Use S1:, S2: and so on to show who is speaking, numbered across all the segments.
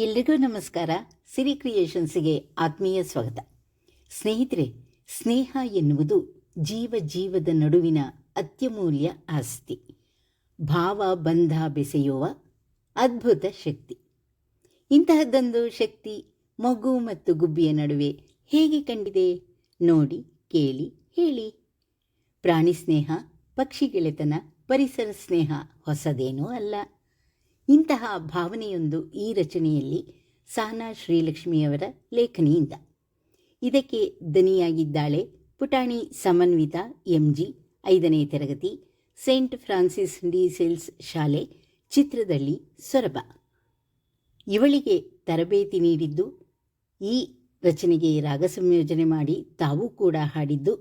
S1: ಎಲ್ರಿಗೂ ನಮಸ್ಕಾರ. ಸಿರಿ ಕ್ರಿಯೇಷನ್ಸ್ಗೆ ಆತ್ಮೀಯ ಸ್ವಾಗತ. ಸ್ನೇಹಿತರೆ, ಸ್ನೇಹ ಎನ್ನುವುದು ಜೀವ ಜೀವದ ನಡುವಿನ ಅತ್ಯಮೂಲ್ಯ ಆಸ್ತಿ. ಭಾವ, ಬಂಧ, ಬೆಸೆಯುವ ಅದ್ಭುತ ಶಕ್ತಿ. ಇಂತಹದ್ದೊಂದು ಶಕ್ತಿ ಮಗು ಮತ್ತು ಗುಬ್ಬಿಯ ನಡುವೆ ಹೇಗೆ ಕಂಡಿದೆ? ನೋಡಿ, ಕೇಳಿ, ಹೇಳಿ. ಪ್ರಾಣಿ ಸ್ನೇಹ, ಪಕ್ಷಿ ಗೆಳೆತನ, ಪರಿಸರ ಸ್ನೇಹ ಹೊಸದೇನೂ ಅಲ್ಲ. ಇಂತಹ ಭಾವನೆಯೊಂದು ಈ ರಚನೆಯಲ್ಲಿ ಸಾನಾ ಶ್ರೀಲಕ್ಷ್ಮಿಯವರ ಲೇಖನಿಯಿಂದ. ಇದಕ್ಕೆ ದನಿಯಾಗಿದ್ದಾಳೆ ಪುಟಾಣಿ ಸಮನ್ವಿತ ಎಂಜಿ ಐದನೇ ತರಗತಿ, ಸೇಂಟ್ ಫ್ರಾನ್ಸಿಸ್ ಡಿಸೆಲ್ಸ್ ಶಾಲೆ, ಚಿತ್ರದಲ್ಲಿ ಸೊರಬ. ಇವಳಿಗೆ ತರಬೇತಿ ನೀಡಿದ್ದು, ಈ ರಚನೆಗೆ ರಾಗ ಸಂಯೋಜನೆ ಮಾಡಿ ತಾವೂ ಕೂಡ ಹಾಡಿದ್ದು,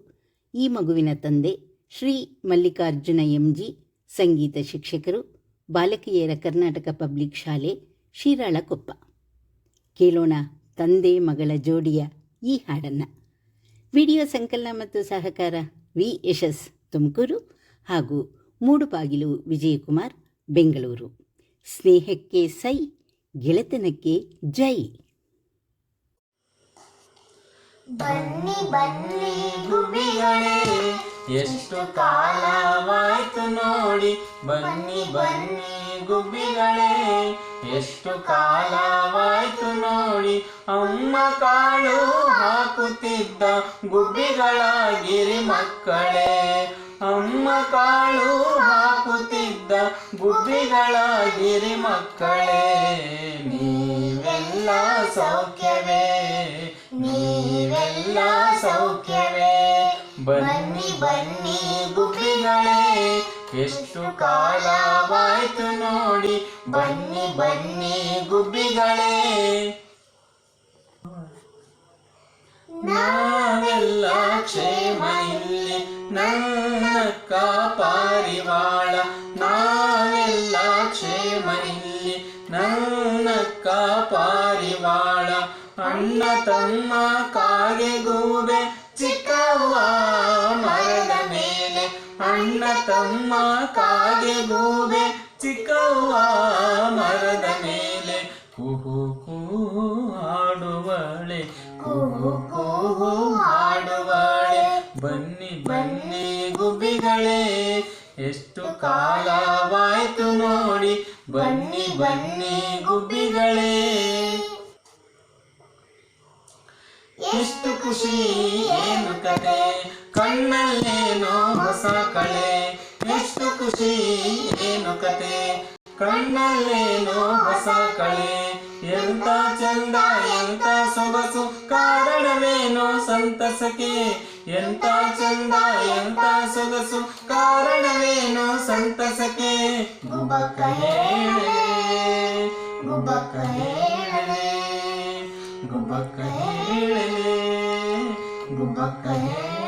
S1: ಈ ಮಗುವಿನ ತಂದೆ ಶ್ರೀ ಮಲ್ಲಿಕಾರ್ಜುನ ಎಂಜಿ, ಸಂಗೀತ ಶಿಕ್ಷಕರು ಬಾಲಕಿಯರ ಕರ್ನಾಟಕ ಪಬ್ಲಿಕ್ ಶಾಲೆ, ಶಿರಾಳಕೊಪ್ಪ. ಕೇಳೋಣ ತಂದೆ ಮಗಳ ಜೋಡಿಯ ಈ ಹಾಡನ್ನು. ವಿಡಿಯೋ ಸಂಕಲನ ಮತ್ತು ಸಹಕಾರ ವಿ ಯಶಸ್ ತುಮಕೂರು ಹಾಗೂ ಮೂಡುಬಾಗಿಲು ವಿಜಯಕುಮಾರ್, ಬೆಂಗಳೂರು. ಸ್ನೇಹಕ್ಕೆ ಸೈ, ಗೆಳೆತನಕ್ಕೆ ಜೈ.
S2: ಬನ್ನಿ ಬನ್ನಿ ಗುಬ್ಬಿಗಳೇ
S3: ಎಷ್ಟು ಕಾಲವಾಯ್ತು ನೋಡಿ, ಬನ್ನಿ ಬನ್ನಿ ಗುಬ್ಬಿಗಳೇ. ಎಷ್ಟು ಕಾಲವಾಯ್ತು ನೋಡಿ, ಅಮ್ಮ ಕಾಳು ಹಾಕುತ್ತಿದ್ದ ಗುಬ್ಬಿಗಳಾಗಿರಿ ಮಕ್ಕಳೇ. ಅಮ್ಮ ಕಾಳು ಹಾಕುತ್ತಿದ್ದ ಗುಬ್ಬಿಗಳಾಗಿರಿ ಮಕ್ಕಳೇ. ನೀವೆಲ್ಲ ಸೌಖ್ಯವೇ ನೀವೆಲ್ಲ ಸೌಖ್ಯವೇ. ಬನ್ನಿ ಗುಬ್ಬಿಗಳೇ, ಎಷ್ಟು ಕಾಲವಾಯ್ತು ನೋಡಿ. ಬನ್ನಿ ಬನ್ನಿ ಗುಬ್ಬಿಗಳೇ. ನಾವೆಲ್ಲ ಕ್ಷೇಮ ಇಲ್ಲಿ ನನ್ನ ಪಾರಿವಾಳ ನಾವೆಲ್ಲ ಕ್ಷೇಮ ಇಲ್ಲಿ ನನ್ನಕ್ಕ ಪಾರಿವಾಳ ಅಣ್ಣ ತಮ್ಮ ಕಾಗೆ ಗೂಬೆ ಚಿಕ್ಕವ್ವ. ಅಣ್ಣ ತಮ್ಮ ಕಾಗೆ ಗೂಬೆ, ಚಿಕ್ಕವ್ವ ಮರದ ಮೇಲೆ ಕುಹು ಕುಹು ಹಾಡುವಳೆ ಕುಹು ಕುಹು ಹಾಡುವಳೆ. ಬನ್ನಿ ಬನ್ನಿ ಗುಬ್ಬಿಗಳೇ, ಎಷ್ಟು ಕಾಲವಾಯ್ತು ನೋಡಿ. ಬನ್ನಿ ಬನ್ನಿ ಗುಬ್ಬಿಗಳೇ. ಎಷ್ಟು ಖುಷಿ, ಏನು ಕತೆ. ಕಣ್ಣಲ್ಲೇನೋ ಹೊಸ ಕಳೆ ಎಷ್ಟು ಖುಷಿ ಏನು ಕತೆ? ಕಣ್ಣಲ್ಲೇನೋ ಹೊಸ ಕಳೆ, ಎಂತ ಚಂದ, ಎಂತ ಸೊಗಸು, ಕಾರಣವೇನೋ ಸಂತಸಕ್ಕೆ? ಎಂತ ಚಂದ, ಎಂತ ಸೊಗಸು, ಕಾರಣವೇನೋ ಸಂತಸಕ್ಕೆ? ಗುಬಕ್ಕ ಹೇಳಲೇ ಗುಬಕ್ಕ ಹೇಳೆ ಗುಬ್ಬಕ್ಕ ಹೇಳಲೇ, ಗುಬ್ಬಕ್ಕ ಹೇಳಲೆ.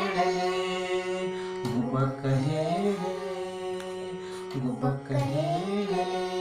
S3: गुबक है गुबक है।